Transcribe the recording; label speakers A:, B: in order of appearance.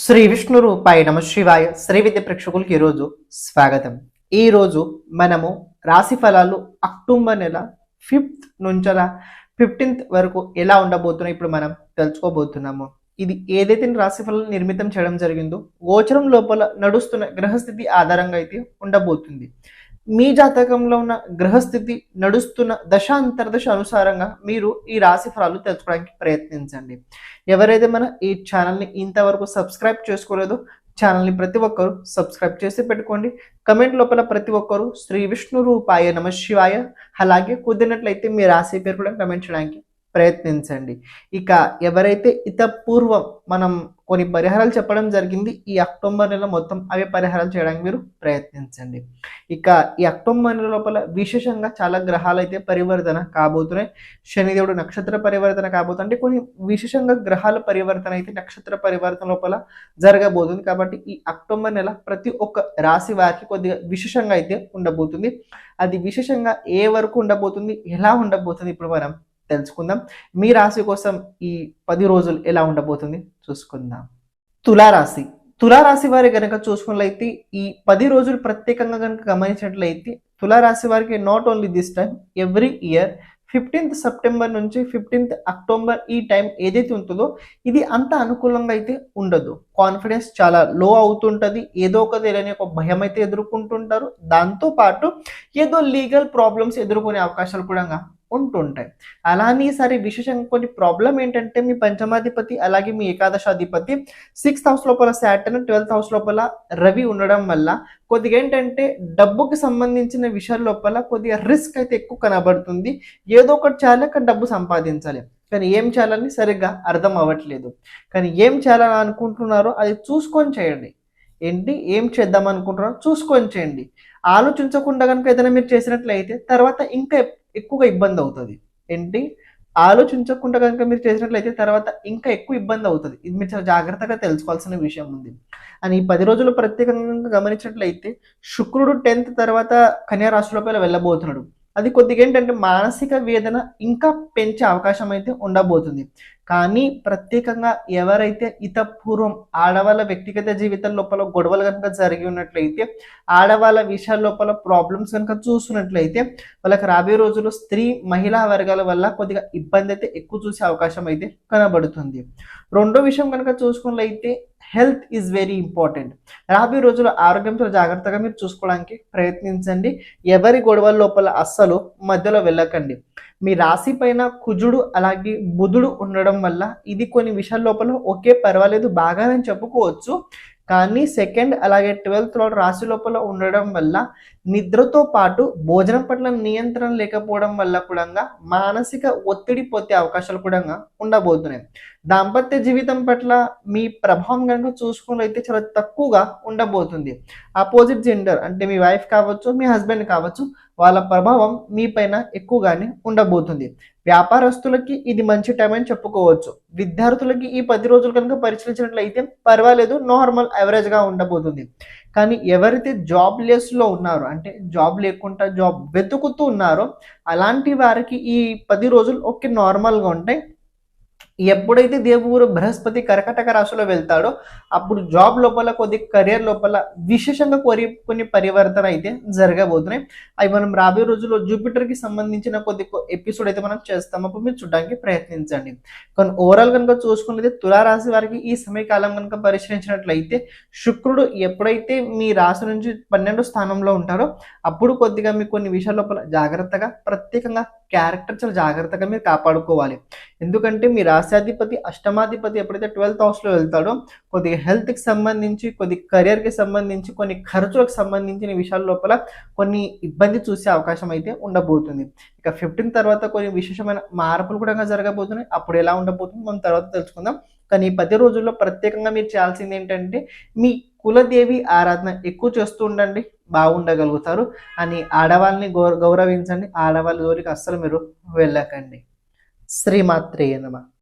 A: శ్రీ విష్ణు రూపాయ నమ శివాయ శ్రీ విద్య ప్రేక్షకులకి ఈరోజు స్వాగతం. ఈరోజు మనము రాశి ఫలాలు అక్టోబర్ నెల ఫిఫ్త్ నుంచల ఫిఫ్టీన్త్ వరకు ఎలా ఉండబోతున్నాయి ఇప్పుడు మనం తెలుసుకోబోతున్నాము. ఇది ఏదైతే రాశి ఫలాలు నిర్మితం చేయడం జరిగిందో గోచరం లోపల నడుస్తున్న గ్రహస్థితి ఆధారంగా అయితే ఉండబోతుంది. మీ జాతకంలో ఉన్న గ్రహస్థితి నడుస్తున్న దశ అంతర్దశ అనుసారంగా మీరు ఈ రాశి ఫలాలు తెలుసుకోవడానికి ప్రయత్నించండి. ఎవరైతే మన ఈ ఛానల్ని ఇంతవరకు సబ్స్క్రైబ్ చేసుకోలేదో ఛానల్ని ప్రతి ఒక్కరు సబ్స్క్రైబ్ చేసి పెట్టుకోండి. కమెంట్ లోపల ప్రతి ఒక్కరు శ్రీ విష్ణు రూపాయ నమ శివాయ. అలాగే కుదిరినట్లయితే మీ రాశి పేరు కూడా కమెంట్ చేయడానికి ప్రయత్నించండి. ఇక ఎవరైతే ఇతపూర్వం మనం కొన్ని పరిహారాలు చెప్పడం జరిగింది ఈ అక్టోబర్ నెల మొత్తం అవే పరిహారాలు చేయడానికి మీరు ప్రయత్నించండి. ఇక ఈ అక్టోబర్ నెల లోపల విశేషంగా చాలా గ్రహాలు అయితే పరివర్తన కాబోతున్నాయి. శనిదేవుడు నక్షత్ర పరివర్తన కాబోతుంది. అంటే కొన్ని విశేషంగా గ్రహాల పరివర్తన అయితే నక్షత్ర పరివర్తన లోపల జరగబోతుంది. కాబట్టి ఈ అక్టోబర్ నెల ప్రతి ఒక్క రాశి వారికి కొద్దిగా విశేషంగా అయితే ఉండబోతుంది. అది విశేషంగా ఏ వరకు ఉండబోతుంది ఎలా ఉండబోతుంది ఇప్పుడు మనం తెలుసుకుందాం. మీ రాశి కోసం ఈ పది రోజులు ఎలా ఉండబోతుంది చూసుకుందాం. తులారాశి. తులారాశి వారి కనుక చూసుకున్నట్లయితే ఈ పది రోజులు ప్రత్యేకంగా కనుక గమనించినట్లయితే తులారాశి వారికి not only this time every year fifteenth September నుంచి ఫిఫ్టీన్త్ అక్టోబర్ ఈ టైం ఏదైతే ఉంటుందో ఇది అంత అనుకూలంగా అయితే ఉండదు. కాన్ఫిడెన్స్ చాలా లో అవుతుంటుంది. ఏదో ఒక తెలియని ఒక భయం అయితే ఎదుర్కొంటుంటారు. దాంతో పాటు ఏదో లీగల్ ప్రాబ్లమ్స్ ఎదుర్కొనే అవకాశాలు కూడా ఉంటుంటాయి. అలానే ఈసారి విశేషంగా కొన్ని ప్రాబ్లం ఏంటంటే మీ పంచమాధిపతి అలాగే మీ ఏకాదశాధిపతి సిక్స్త్ హౌస్ లోపల సాటర్న్ ట్వెల్త్ హౌస్ లోపల రవి ఉండడం వల్ల కొద్దిగా ఏంటంటే డబ్బుకి సంబంధించిన విషయాల లోపల కొద్దిగా రిస్క్ అయితే ఎక్కువ కనబడుతుంది. ఏదో ఒకటి చేయాలి కానీ డబ్బు సంపాదించాలి. కానీ ఏం చేయాలని సరిగ్గా అర్థం అవ్వట్లేదు. కానీ ఏం చేయాలని అనుకుంటున్నారో అది చూసుకొని చేయండి. ఏంటి? ఏం చేద్దాం అనుకుంటున్నారో చూసుకొని చేయండి. ఆలోచించకుండా కనుక ఏదైనా మీరు చేసినట్లయితే తర్వాత ఇంకా ఎక్కువగా ఇబ్బంది అవుతుంది. ఏంటి? ఆలోచించకుండా కనుక మీరు చేసినట్లయితే తర్వాత ఇంకా ఎక్కువ ఇబ్బంది అవుతుంది. ఇది మీరు చాలా జాగ్రత్తగా తెలుసుకోవాల్సిన విషయం ఉంది. అని ఈ పది రోజులు ప్రత్యేకంగా గమనించినట్లయితే శుక్రుడు టెన్త్ తర్వాత కన్యా రాశిలోపల వెళ్ళబోతున్నాడు. అది కొద్దిగా ఏంటంటే మానసిక వేదన ఇంకా పెంచే అవకాశం అయితే ఉండబోతుంది. కానీ ప్రత్యేకంగా ఎవరైతే ఇతపూర్వం ఆడవాళ్ళ వ్యక్తిగత జీవితం లోపల గొడవలు కనుక జరిగి ఉన్నట్లయితే ఆడవాళ్ళ విషయాల లోపల ప్రాబ్లమ్స్ కనుక చూస్తున్నట్లయితే వాళ్ళకి రాబోయే రోజుల్లో స్త్రీ మహిళా వర్గాల వల్ల కొద్దిగా ఇబ్బంది అయితే ఎక్కువ చూసే అవకాశం అయితే కనబడుతుంది. రెండో విషయం కనుక చూసుకున్నట్లయితే హెల్త్ ఈజ్ వెరీ ఇంపార్టెంట్ రాబోయే రోజుల్లో ఆరోగ్యంతో జాగ్రత్తగా మీరు చూసుకోవడానికి ప్రయత్నించండి. ఎవరి గొడవల లోపల అస్సలు మధ్యలో వెళ్ళకండి. మీ రాశి పైన కుజుడు అలాగే బుధుడు ఉండడం వల్ల ఇది కొన్ని విషయాల లోపల ఓకే పర్వాలేదు బాగానే చెప్పుకోవచ్చు. కానీ సెకండ్ అలాగే ట్వెల్త్లో రాశి లోపల ఉండడం వల్ల నిద్రతో పాటు భోజనం పట్ల నియంత్రణ లేకపోవడం వల్ల కూడా మానసిక ఒత్తిడి పోతే అవకాశాలు కూడా ఉండబోతున్నాయి. దాంపత్య జీవితం పట్ల మీ ప్రభావం కనుక చూసుకున్నట్లయితే చాలా తక్కువగా ఉండబోతుంది. అపోజిట్ జెండర్ అంటే మీ వైఫ్ కావచ్చు మీ హస్బెండ్ కావచ్చు వాళ్ళ ప్రభావం మీ పైన ఎక్కువగానే ఉండబోతుంది. వ్యాపారస్తులకి ఇది మంచి టైం అని చెప్పుకోవచ్చు. విద్యార్థులకి ఈ పది రోజులు కనుక పరిశీలించినట్లయితే పర్వాలేదు నార్మల్ యావరేజ్గా ఉండబోతుంది. కానీ ఎవరైతే జాబ్ లెస్లో ఉన్నారో అంటే జాబ్ లేకుండా జాబ్ వెతుకుతూ ఉన్నారో అలాంటి వారికి ఈ పది రోజులు ఓకే నార్మల్గా ఉంటాయి. ఎప్పుడైతే దేవుడు బృహస్పతి కర్కటక రాశిలో వెళ్తాడో అప్పుడు జాబ్ లోపల కొద్ది కెరియర్ లోపల విశేషంగా కొన్ని కొన్ని పరివర్తన అయితే జరగబోతున్నాయి. అవి మనం రాబోయే రోజుల్లో జూపిటర్కి సంబంధించిన కొద్ది ఎపిసోడ్ అయితే మనం చేస్తాం. అప్పుడు మీరు చూడడానికి ప్రయత్నించండి. కానీ ఓవరాల్ కనుక చూసుకున్నది తులారాశి వారికి ఈ సమయకాలం కనుక పరిశీలించినట్లయితే శుక్రుడు ఎప్పుడైతే మీ రాశి నుంచి పన్నెండు స్థానంలో ఉంటారో అప్పుడు కొద్దిగా మీకు కొన్ని విషయాల లోపల జాగ్రత్తగా ప్రత్యేకంగా క్యారెక్టర్ చాలా జాగ్రత్తగా మీరు కాపాడుకోవాలి. ఎందుకంటే మీ రాశాధిపతి అష్టమాధిపతి ఎప్పుడైతే ట్వెల్త్ హౌస్లో వెళ్తాడో కొద్దిగా హెల్త్కి సంబంధించి కొద్ది కెరియర్కి సంబంధించి కొన్ని ఖర్చులకు సంబంధించిన విషయాల లోపల కొన్ని ఇబ్బంది చూసే అవకాశం అయితే ఉండబోతుంది. ఇక ఫిఫ్టీన్ తర్వాత కొన్ని విశేషమైన మార్పులు కూడా జరగబోతున్నాయి. అప్పుడు ఎలా ఉండబోతుంది? మనం తర్వాత తెలుసుకుందాం. కానీ ఈ పది రోజుల్లో ప్రత్యేకంగా మీరు చేయాల్సింది ఏంటంటే మీ కులదేవి ఆరాధన ఎక్కువ చేస్తూ ఉండండి బాగుండగలుగుతారు. అని ఆడవాళ్ళని గౌరవించండి. ఆడవాళ్ళ జోలికి అస్సలు మీరు వెళ్ళకండి. శ్రీమాత్రేయ నమ.